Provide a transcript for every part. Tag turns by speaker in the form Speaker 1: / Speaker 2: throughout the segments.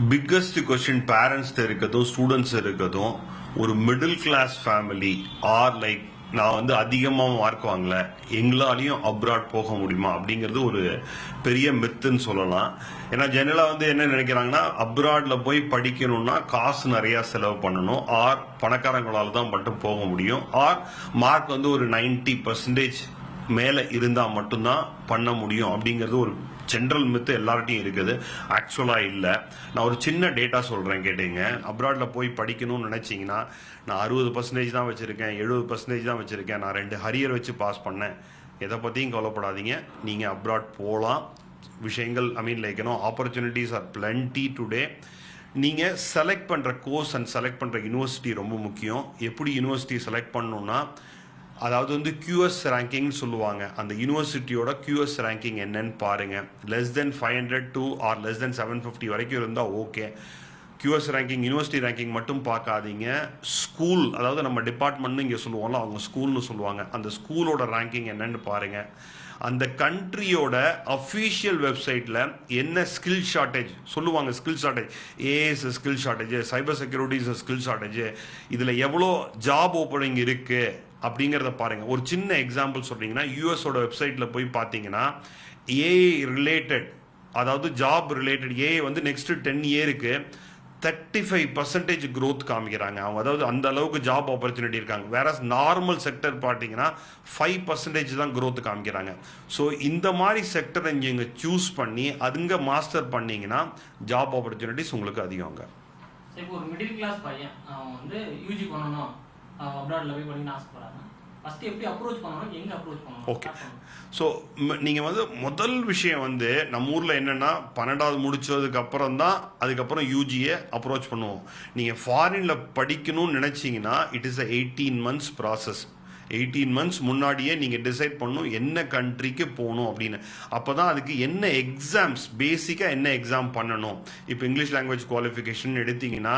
Speaker 1: Biggest question parents இருக்கட்டும் students இருக்கட்டும் ஒரு middle class family or like நான் வந்து அதிகமாக மார்க் வாங்கல எங்களாலையும் அப்ராட் போக முடியுமா? அப்படிங்கிறது ஒரு பெரிய மித்துன்னு சொல்லலாம். ஏன்னா ஜெனரலாக வந்து என்ன நினைக்கிறாங்கன்னா அப்ராடில் போய் படிக்கணும்னா காசு நிறையா செலவு பண்ணணும். ஆர் பணக்காரங்களால் தான் மட்டும் போக முடியும். ஆர் மார்க் வந்து ஒரு 90% பர்சன்டேஜ் மேலே இருந்தால் மட்டும்தான் பண்ண முடியும். அப்படிங்கிறது ஒரு ஜென்ரல் மித்து எல்லார்ட்டையும் இருக்குது. ஆக்சுவலாக இல்லை. நான் ஒரு சின்ன டேட்டா சொல்கிறேன் கேட்டீங்க. அப்ராடில் போய் படிக்கணும்னு நினச்சிங்கன்னா நான் அறுபது பர்சன்டேஜ் தான் வச்சுருக்கேன் எழுபது பர்சன்டேஜ் தான் வச்சுருக்கேன். நான் ரெண்டு ஹரியர் வச்சு பாஸ் பண்ணேன். எதை பற்றியும் கவலைப்படாதீங்க. நீங்கள் அப்ராட் போகலாம் விஷயங்கள் I mean like you know opportunities are plenty today நீங்கள் செலக்ட் பண்ணுற கோர்ஸ் அண்ட் செலக்ட் பண்ணுற யூனிவர்சிட்டி ரொம்ப முக்கியம். எப்படி யூனிவர்சிட்டி செலக்ட் பண்ணணுன்னா அதாவது வந்து கியூஎஸ் ரேங்கிங்னு சொல்லுவாங்க. அந்த யூனிவர்சிட்டியோட கியூஎஸ் ரேங்கிங் என்னன்னு பாருங்க. Less than five hundred to or less than seven fifty வரைக்கும் இருந்தால் okay QS ranking university ranking மட்டும் பார்க்காதீங்க. ஸ்கூல் அதாவது நம்ம டிபார்ட்மெண்ட்னு இங்கே சொல்லுவோம்ல அவங்க ஸ்கூல்னு சொல்லுவாங்க. அந்த ஸ்கூலோட ரேங்கிங் என்னன்னு பாருங்க. அந்த கண்ட்ரியோட அஃபீஷியல் வெப்சைட்டில் என்ன ஸ்கில் ஷார்ட்டேஜ் சொல்லுவாங்க skill shortage AS skill shortage cyber securities skill shortage இதில் எவ்வளோ ஜாப் ஓப்பனிங் இருக்குது அப்படிங்கிறத பாருங்க. ஒரு சின்ன எக்ஸாம்பிள் சொல்றீங்கன்னா யூஎஸோட வெப்சைட்டில் போய் பார்த்தீங்கன்னா ஏஐ ரிலேட்டட் அதாவது ஜாப் ரிலேட்டட் ஏஐ வந்து நெக்ஸ்ட் டென் இயருக்கு தேர்ட்டி ஃபைவ் பர்சன்டேஜ் க்ரோத் காமிக்கிறாங்க. அவங்க அதாவது அந்த அளவுக்கு ஜாப் ஆப்பர்ச்சுனிட்டி இருக்காங்க. வேற நார்மல் செக்டர் பார்த்தீங்கன்னா ஃபைவ் பர்சன்டேஜ் தான் க்ரோத் காமிக்கிறாங்க. ஸோ இந்த மாதிரி செக்டரை நீங்கள் சூஸ் பண்ணி அதுங்க மாஸ்டர் பண்ணீங்கன்னா ஜாப் ஆப்பர்ச்சுனிட்டிஸ் உங்களுக்கு அதிகம்
Speaker 2: அங்கே. இப்போ ஒரு மிடில் கிளாஸ் பையன் அவன் வந்து யூஜி பண்ணணும். அப்ராட்ல போய் படிக்கணும்னு ஆசைப்படுறாங்க ஃபர்ஸ்ட் எப்படி அப்ரோச் பண்ணணும் எங்க அப்ரோச் பண்ணணும்
Speaker 1: ஓகே. ஸோ நீங்கள் வந்து முதல் விஷயம் வந்து நம்ம ஊரில் என்னென்னா பன்னெண்டாவது முடிச்சதுக்கு அப்புறம் தான் அதுக்கப்புறம் யூஜியை அப்ரோச் பண்ணுவோம். நீங்கள் ஃபாரினில் படிக்கணும்னு நினச்சிங்கன்னா it is a eighteen months process eighteen months முன்னாடியே நீங்கள் டிசைட் பண்ணணும் என்ன கண்ட்ரிக்கு போகணும் அப்படின்னு. அப்போ தான் அதுக்கு என்ன எக்ஸாம்ஸ் பேசிக்காக என்ன எக்ஸாம் பண்ணணும். இப்போ இங்கிலீஷ் லாங்குவேஜ் குவாலிஃபிகேஷன் எடுத்தீங்கன்னா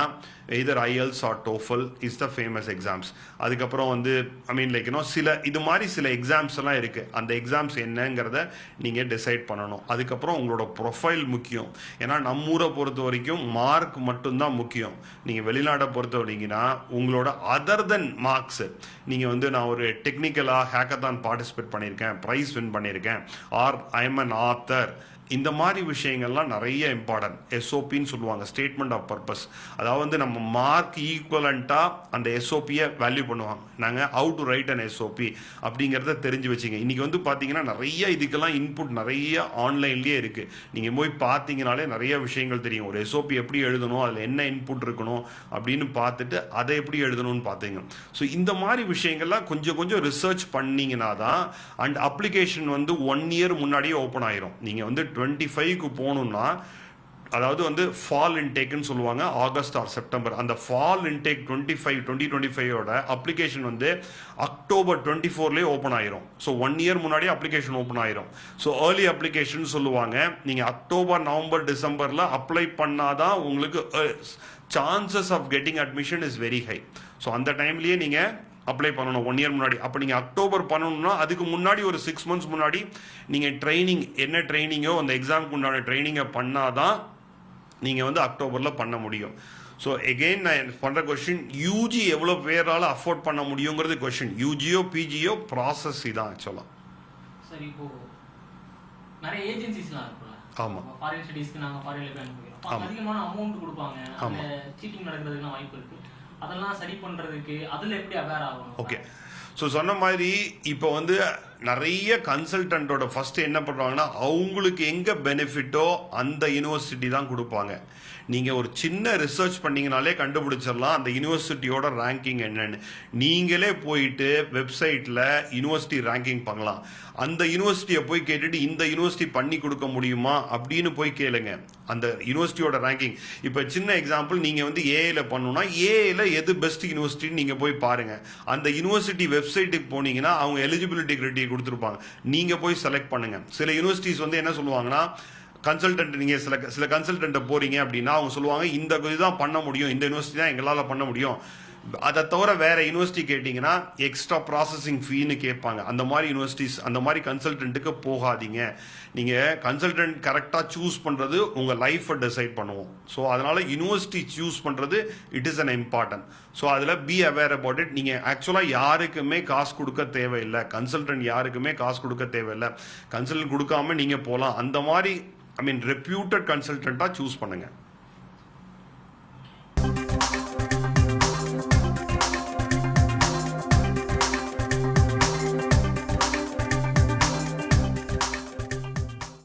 Speaker 1: either IELTS or TOEFL is the famous exams அதுக்கப்புறம் வந்து ஐ மீன் லைக் யூனோ சில இது மாதிரி சில எக்ஸாம்ஸ் எல்லாம் இருக்கு. அந்த எக்ஸாம்ஸ் என்னங்கிறத நீங்கள் டிசைட் பண்ணணும். அதுக்கப்புறம் உங்களோட ப்ரொஃபைல் முக்கியம். ஏன்னா நம்ம ஊரை பொறுத்த வரைக்கும் மார்க் மட்டும்தான் முக்கியம். நீங்கள் வெளிநாட்டை பொறுத்த வரைக்கும்னா உங்களோட அதர் தென் மார்க்ஸ் நீங்கள் வந்து நான் ஒரு டெக்னிக்கலாக ஹேக்கத்தான் பார்ட்டிசிபேட் பண்ணியிருக்கேன். ப்ரைஸ் வின் பண்ணியிருக்கேன். Or I am an author இந்த மாதிரி விஷயங்கள்லாம் நிறைய இம்பார்ட்டன்ட் எஸ்ஓபின்னு சொல்லுவாங்க ஸ்டேட்மெண்ட் ஆஃப் பர்பஸ் அதாவது வந்து நம்ம மார்க் ஈக்குவலண்ட்டாக அந்த எஸ்ஓபியை வேல்யூ பண்ணுவாங்க. நாங்கள் how to write and SOP அப்படிங்கிறத தெரிஞ்சு வச்சுங்க. இன்றைக்கி வந்து பார்த்தீங்கன்னா நிறைய இதுக்கெல்லாம் இன்புட் நிறைய ஆன்லைன்லேயே இருக்குது நீங்கள் போய் பார்த்தீங்கனாலே நிறைய விஷயங்கள் தெரியும். ஒரு எஸ்ஓபி எப்படி எழுதணும் அதில் என்ன இன்புட் இருக்கணும் அப்படின்னு பார்த்துட்டு அதை எப்படி எழுதணும்னு பார்த்தீங்க ஸோ இந்த மாதிரி விஷயங்கள்லாம் கொஞ்சம் கொஞ்சம் ரிசர்ச் பண்ணீங்கன்னா தான் அண்ட் அப்ளிகேஷன் வந்து ஒன் இயர் முன்னாடியே ஓப்பன் ஆயிரும். நீங்கள் வந்து டுவெண்ட்டி ஃபைவ்க்கு போகணுன்னா அதாவது வந்து ஃபால் இன்டேக்னு சொல்லுவாங்க ஆகஸ்ட் ஆர் செப்டம்பர் அந்த fall intake twenty five twenty twenty ஃபைவோட application வந்து அக்டோபர் டுவெண்ட்டி ஃபோர்லேயே ஓப்பன் ஆயிரும். ஸோ ஒன் இயர் முன்னாடியே அப்ளிகேஷன் ஓப்பன் ஆயிரும். ஸோ ஏர்லி அப்ளிகேஷன் சொல்லுவாங்க. நீங்கள் அக்டோபர் நவம்பர் டிசம்பரில் அப்ளை பண்ணாதான் உங்களுக்கு chances of getting admission is very high so அந்த டைம்லேயே நீங்கள் அப்ளை பண்ணணும் ஒன் இயர் முன்னாடி. அப்போ நீங்கள் அக்டோபர் பண்ணணும்னா அதுக்கு முன்னாடி ஒரு சிக்ஸ் மந்த்ஸ் முன்னாடி நீங்கள் ட்ரைனிங் என்ன ட்ரைனிங்கோ அந்த எக்ஸாமுக்கு உண்டான ட்ரைனிங்கை பண்ணாதான் நீங்கள் வந்து அக்டோபரில் பண்ண முடியும். ஸோ எகெயின் நான் பண்ணுற கொஷின் யூஜி எவ்வளோ பேரால் அஃபோர்ட் பண்ண முடியுங்கிறது கொஷின் யூஜியோ பிஜியோ ப்ராசஸ் இதான் ஆக்சுவலாக
Speaker 2: சரி இப்போ நிறைய ஏஜென்சிஸ்லாம் இருக்குல்ல
Speaker 1: ஆமா.
Speaker 2: ஃபாரின் ஸ்டடீஸ்க்கு நாங்க ஃபாரின்ல போய் அனுப்புகிறோம். அதிகமான அமௌண்ட் கொடுப்பாங்க. சீட்டிங் நடக்கிறதுக்குலாம் வாய்ப்பு இருக்கு. அதெல்லாம் சரி பண்றதுக்கு அதுல எப்படி அவேர் ஆகும்
Speaker 1: ஓகே ஸோ சொன்ன மாதிரி இப்போ வந்து நிறைய கன்சல்டன்ட்டோட ஃபர்ஸ்ட் என்ன பண்ணுவாங்கன்னா அவங்களுக்கு எங்கே பெனிஃபிட்டோ அந்த யூனிவர்சிட்டி தான் கொடுப்பாங்க. நீங்கள் ஒரு சின்ன ரிசர்ச் பண்ணீங்கனாலே கண்டுபிடிச்சிடலாம் அந்த யூனிவர்சிட்டியோட ரேங்கிங் என்னன்னு. நீங்களே போயிட்டு வெப்சைட்டில் யூனிவர்சிட்டி ரேங்கிங் பண்ணலாம். அந்த யூனிவர்சிட்டியை போய் கேட்டுட்டு இந்த யூனிவர்சிட்டி பண்ணி கொடுக்க முடியுமா அப்படின்னு போய் கேளுங்க. அந்த யூனிவர்சிட்டியோட ரேங்கிங் இப்போ சின்ன எக்ஸாம்பிள் நீங்கள் வந்து ஏஏல பண்ணணும்னா ஏஏல எது பெஸ்ட் யூனிவர்சிட்டின்னு நீங்கள் போய் பாருங்க. அந்த யூனிவர்சிட்டி வெப்சைட்டுக்கு போனீங்கன்னா அவங்க எலிஜிபிலிட்டி கிரிட்டி கொடுத்துருப்பாங்க. நீங்கள் போய் செலக்ட் பண்ணுங்க. சில யூனிவர்சிட்டிஸ் வந்து என்ன சொல்லுவாங்கன்னா கன்சல்டன்ட் நீங்கள் சில சில கன்சல்டன்ட்டை போறீங்க அப்படின்னா அவங்க சொல்லுவாங்க இந்த இதுதான் பண்ண முடியும். இந்த யூனிவர்சிட்டி தான் எங்களால் பண்ண முடியும். அதை தவிர வேற யூனிவர்சிட்டி கேட்டிங்கன்னா எக்ஸ்ட்ரா ப்ராசஸிங் ஃபீன்னு கேட்பாங்க. அந்த மாதிரி யூனிவர்சிட்டிஸ் அந்த மாதிரி கன்சல்டன்ட்டுக்கு போகாதீங்க. நீங்கள் கன்சல்டன்ட் கரெக்டாக சூஸ் பண்ணுறது உங்கள் லைஃப்பை டிசைட் பண்ணுவோம். ஸோ அதனால் யூனிவர்சிட்டி சூஸ் பண்ணுறது it is an important so அதில் பி அவேர் அபவுட் இட் நீங்கள் ஆக்சுவலாக யாருக்குமே காசு கொடுக்க தேவையில்லை. கன்சல்டன்ட் யாருக்குமே காசு கொடுக்க தேவையில்லை. கன்சல்டன்ட் கொடுக்காம நீங்கள் போகலாம் அந்த மாதிரி ஐ மீன் ரெப்யூட்டட் கன்சல்டண்ட்டாக சூஸ் பண்ணுங்கள்